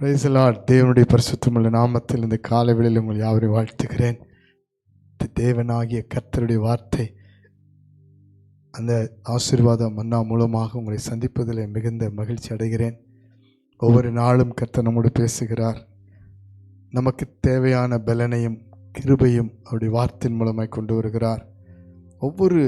பிரைசலாட் தேவனுடைய பரிசுத்தமுள்ள நாமத்தில் இந்த காலவெளியில் உங்கள் யாவரை வாழ்த்துகிறேன். தேவனாகிய கர்த்தருடைய வார்த்தை அந்த ஆசீர்வாதம் மன்னா மூலமாக உங்களை சந்திப்பதில் மிகுந்த மகிழ்ச்சி அடைகிறேன். ஒவ்வொரு நாளும் கர்த்தர் நம்மோடு பேசுகிறார். நமக்கு தேவையான பலனையும் கிருபையும் அவருடைய வார்த்தையின் மூலமாக கொண்டு வருகிறார். ஒவ்வொரு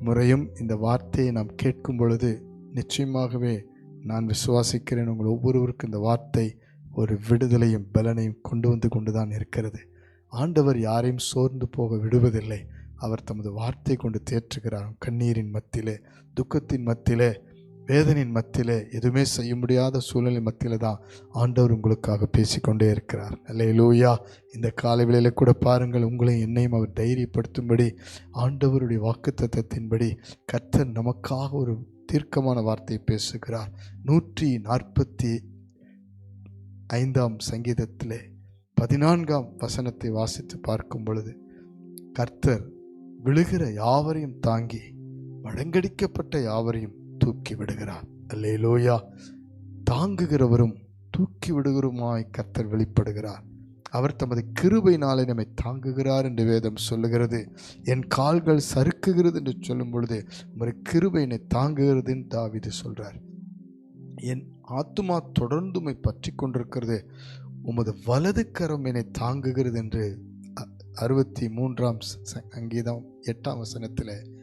முறையும் இந்த வார்த்தையை நாம் கேட்கும் பொழுது நிச்சயமாகவே நான் விசுவாசிக்கிறேன். உங்கள் ஒவ்வொருவருக்கும் இந்த வார்த்தை ஒரு விடுதலையும் பலனையும் கொண்டு வந்து கொண்டு தான் இருக்கிறது. ஆண்டவர் யாரையும் சோர்ந்து போக விடுவதில்லை. அவர் தமது வார்த்தை கொண்டு தேற்றுகிறார். கண்ணீரின் மத்தியிலே துக்கத்தின் மத்தியிலே வேதனையின் மத்தியிலே எதுவுமே செய்ய முடியாத சூழ்நிலை மத்தியில் தான் ஆண்டவர் உங்களுக்காக பேசிக்கொண்டே இருக்கிறார். அல்ல லூயா இந்த காலை விலையில் கூட பாருங்கள் உங்களையும் என்னையும் அவர் தைரியப்படுத்தும்படி ஆண்டவருடைய வாக்குத்தத்தத்தின்படி கர்த்தர் நமக்காக ஒரு தீர்க்கமான வார்த்தையை பேசுகிறார். நூற்றி நாற்பத்தி ஐந்தாம் சங்கீதத்திலே பதினான்காம் வசனத்தை வாசித்து பார்க்கும் பொழுது கர்த்தர் விழுகிற யாவரையும் தாங்கி மடங்கடிக்கப்பட்ட யாவரையும் தூக்கி விடுகிறார். அல்லேலூயா! தாங்குகிறவரும் தூக்கி விடுகிறவருமாய் கர்த்தர் வெளிப்படுகிறார். அவர் தமது கிருபையினாலே நம்மை தாங்குகிறார் என்று வேதம் சொல்லுகிறது. என் கால்கள் சறுக்குகிறது என்று சொல்லும் பொழுது ஒரு கிருபை என்னை தாங்குகிறதுன்னு தாவிது சொல்கிறார் என் ஆத்துமா தொடர்ந்து பற்றி கொண்டிருக்கிறது. உமது வலது கரம் என்னை தாங்குகிறது என்று அ- அறுபத்தி மூன்றாம் ச- சங்கீதம் எட்டாம் வசனத்தில்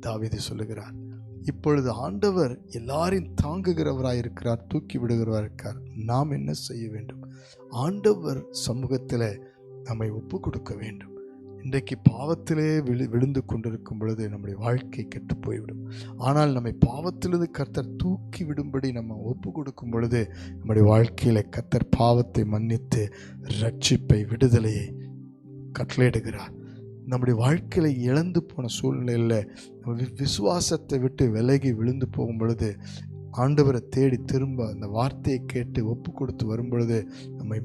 தாவிதி சொல்லுகிறார். இப்பொழுது ஆண்டவர் எல்லாரையும் தாங்குகிறவராக இருக்கிறார் தூக்கி விடுகிறவராக இருக்கார் நாம் என்ன செய்ய வேண்டும்? ஆண்டவர் சமூகத்தில் நம்மை ஒப்பு கொடுக்க வேண்டும். இன்றைக்கு பாவத்திலே விழு விழுந்து கொண்டிருக்கும் பொழுது நம்முடைய வாழ்க்கை கெட்டு போய்விடும். ஆனால் நம்மை பாவத்திலிருந்து கர்த்தர் தூக்கி விடும்படி நம்ம ஒப்பு கொடுக்கும் பொழுது நம்முடைய வாழ்க்கையில் கர்த்தர் பாவத்தை மன்னித்து ரட்சிப்பை விடுதலையை கட்டளையிடுகிறார். நம்முடைய வாழ்க்கையில் இழந்து போன சூழ்நிலையில் நம்ம விசுவாசத்தை விட்டு விலகி விழுந்து போகும் பொழுது ஆண்டவரை தேடி திரும்ப அந்த வார்த்தையை கேட்டு ஒப்பு கொடுத்து வரும் பொழுது நம்மை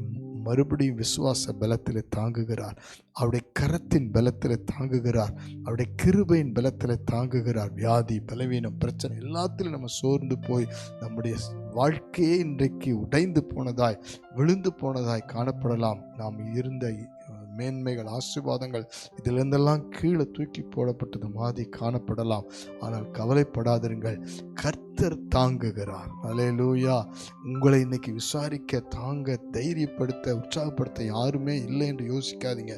மறுபடியும் விசுவாச பலத்தில் தாங்குகிறார். அவருடைய கரத்தின் பலத்தில் தாங்குகிறார். அவருடைய கிருபையின் பலத்தில் தாங்குகிறார். வியாதி பலவீனம் பிரச்சனை எல்லாத்திலும் நம்ம சோர்ந்து போய் நம்முடைய வாழ்க்கையே இன்றைக்கு உடைந்து போனதாய் விழுந்து போனதாய் காணப்படலாம். நாம் இருந்த மேன்மைகள் ஆசீர்வாதங்கள் இதிலிருந்தெல்லாம் கீழே தூக்கி போடப்பட்டது மாதிரி காணப்படலாம். ஆனால் கவலைப்படாதிருங்கள். கர்த்தர் தாங்குகிறார். அலையலூயா உங்களை இன்னைக்கு விசாரிக்க தாங்க தைரியப்படுத்த உற்சாகப்படுத்த யாருமே இல்லை என்று யோசிக்காதீங்க.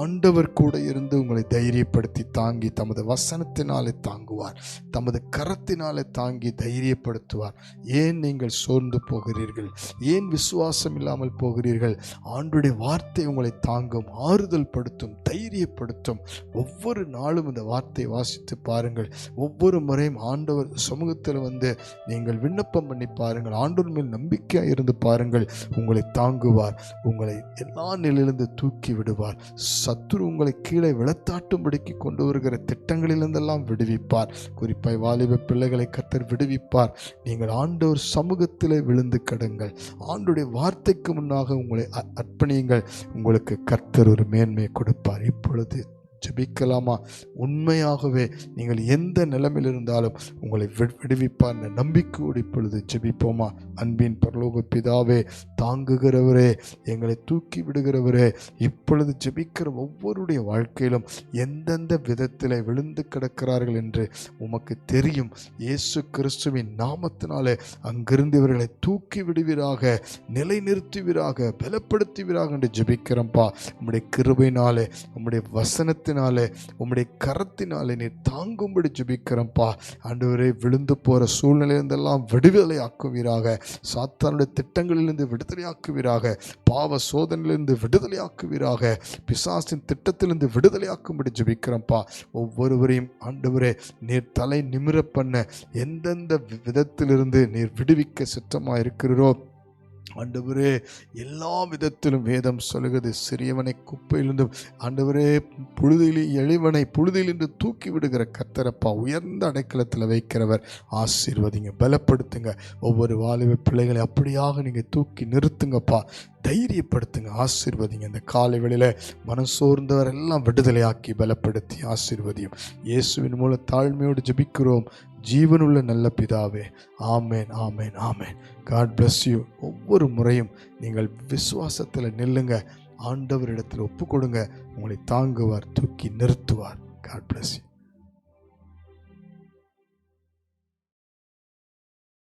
ஆண்டவர் கூட இருந்து உங்களை தைரியப்படுத்தி தாங்கி தமது வசனத்தினாலே தாங்குவார். தமது கரத்தினாலே தாங்கி தைரியப்படுத்துவார். ஏன் நீங்கள் சோர்ந்து போகிறீர்கள்? ஏன் விசுவாசம் இல்லாமல் போகிறீர்கள்? ஆண்டுடைய வார்த்தை உங்களை தாங்கும் ஆறுதல் படுத்தும் தைரியப்படுத்தும். ஒவ்வொரு நாளும் இந்த வார்த்தையை வாசித்து பாருங்கள். ஒவ்வொரு முறையும் ஆண்டவர் சமூகத்தில் வந்து நீங்கள் விண்ணப்பம் பண்ணி பாருங்கள். ஆண்டோர் மேல் நம்பிக்கையாக இருந்து பாருங்கள். உங்களை தாங்குவார். உங்களை எல்லா நிலையிலிருந்து தூக்கி விடுவார். சத்துரு உங்களை கீழே விளத்தாட்டும்படிக்கு கொண்டு வருகிற திட்டங்களிலிருந்தெல்லாம் விடுவிப்பார். குறிப்பாய் வாலிப பிள்ளைகளை கத்தர் விடுவிப்பார். நீங்கள் ஆண்டவர் சமூகத்திலே விழுந்து கடங்கள். ஆண்டுடைய வார்த்தைக்கு முன்னாக உங்களை அர்ப்பணியுங்கள். உங்களுக்கு கர்த்தர் ஒரு மேன்மை கொடுப்பார். இப்பொழுது ஜெபிக்கலாமா? உண்மையாகவே நீங்கள் எந்த நிலைமையில் இருந்தாலும் உங்களை விடுவிப்பார் என்ற நம்பிக்கையோடு இப்பொழுது ஜெபிப்போமா? அன்பின் பரலோக பிதாவே தாங்குகிறவரே எங்களை தூக்கி விடுகிறவரே இப்பொழுது ஜெபிக்கிற ஒவ்வொருடைய வாழ்க்கையிலும் எந்தெந்த விதத்தில் விழுந்து கிடக்கிறார்கள் என்று உமக்கு தெரியும். இயேசு கிறிஸ்துவின் நாமத்தினாலே அங்கிருந்து இவர்களை தூக்கி விடுவீராக நிலைநிறுத்துவீராக பலப்படுத்துவீராக என்று ஜெபிக்கிறோம்ப்பா உம்முடைய கிருபையினாலே உம்முடைய பலத்தினாலே உம்முடைய கரத்தினாலே நீர் தாங்கும்படி ஜுபிக்கிறப்பா ஆண்டவரே விழுந்து போகிற சூழ்நிலையிலிருந்தெல்லாம் விடுதலை ஆக்குவீராக சாத்தானுடைய திட்டங்களிலிருந்து விடுதலையாக்குவீராக. பாவ சோதனையிலிருந்து விடுதலையாக்குவீராக. பிசாசின் திட்டத்திலிருந்து விடுதலையாக்கும்படி ஜுபிக்கிறப்பா ஒவ்வொருவரையும் ஆண்டவரே நீர் தலை நிமிர பண்ண எந்தெந்த விதத்திலிருந்து நீர் விடுவிக்க சித்தமாக இருக்கிறீரோ ஆண்டவரே எல்லா விதத்திலும் வேதம் சொல்லுகிறது. சிறியவனை குப்பையிலிருந்து ஆண்டவரே புழுதியில் எளிவனை புழுதியிலிருந்து தூக்கி விடுகிற கத்தரப்பா உயர்ந்த அடைக்கலத்தில் வைக்கிறவர். ஆசீர்வதிங்க பலப்படுத்துங்க. ஒவ்வொரு வாலிப பிள்ளைகளை அப்படியாக நீங்கள் தூக்கி நிறுத்துங்கப்பா. தைரியப்படுத்துங்க ஆசீர்வதிங்க. இந்த காலை வேளையில மனம் சோர்ந்தவர் எல்லாம் விடுதலையாக்கி பலப்படுத்தி ஆசீர்வதியும். இயேசுவின் மூலம் தாழ்மையோடு ஜபிக்கிறோம். ஜீவனுள்ள நல்ல பிதாவே. ஆமேன் ஆமேன் ஆமேன். காட் பிளஸ் யூ ஒவ்வொரு முறையும் நீங்கள் விசுவாசத்தில் நில்லுங்க. ஆண்டவரிடத்தில் ஒப்பு கொடுங்க உங்களை தாங்குவார் தூக்கி நிறுத்துவார். God bless you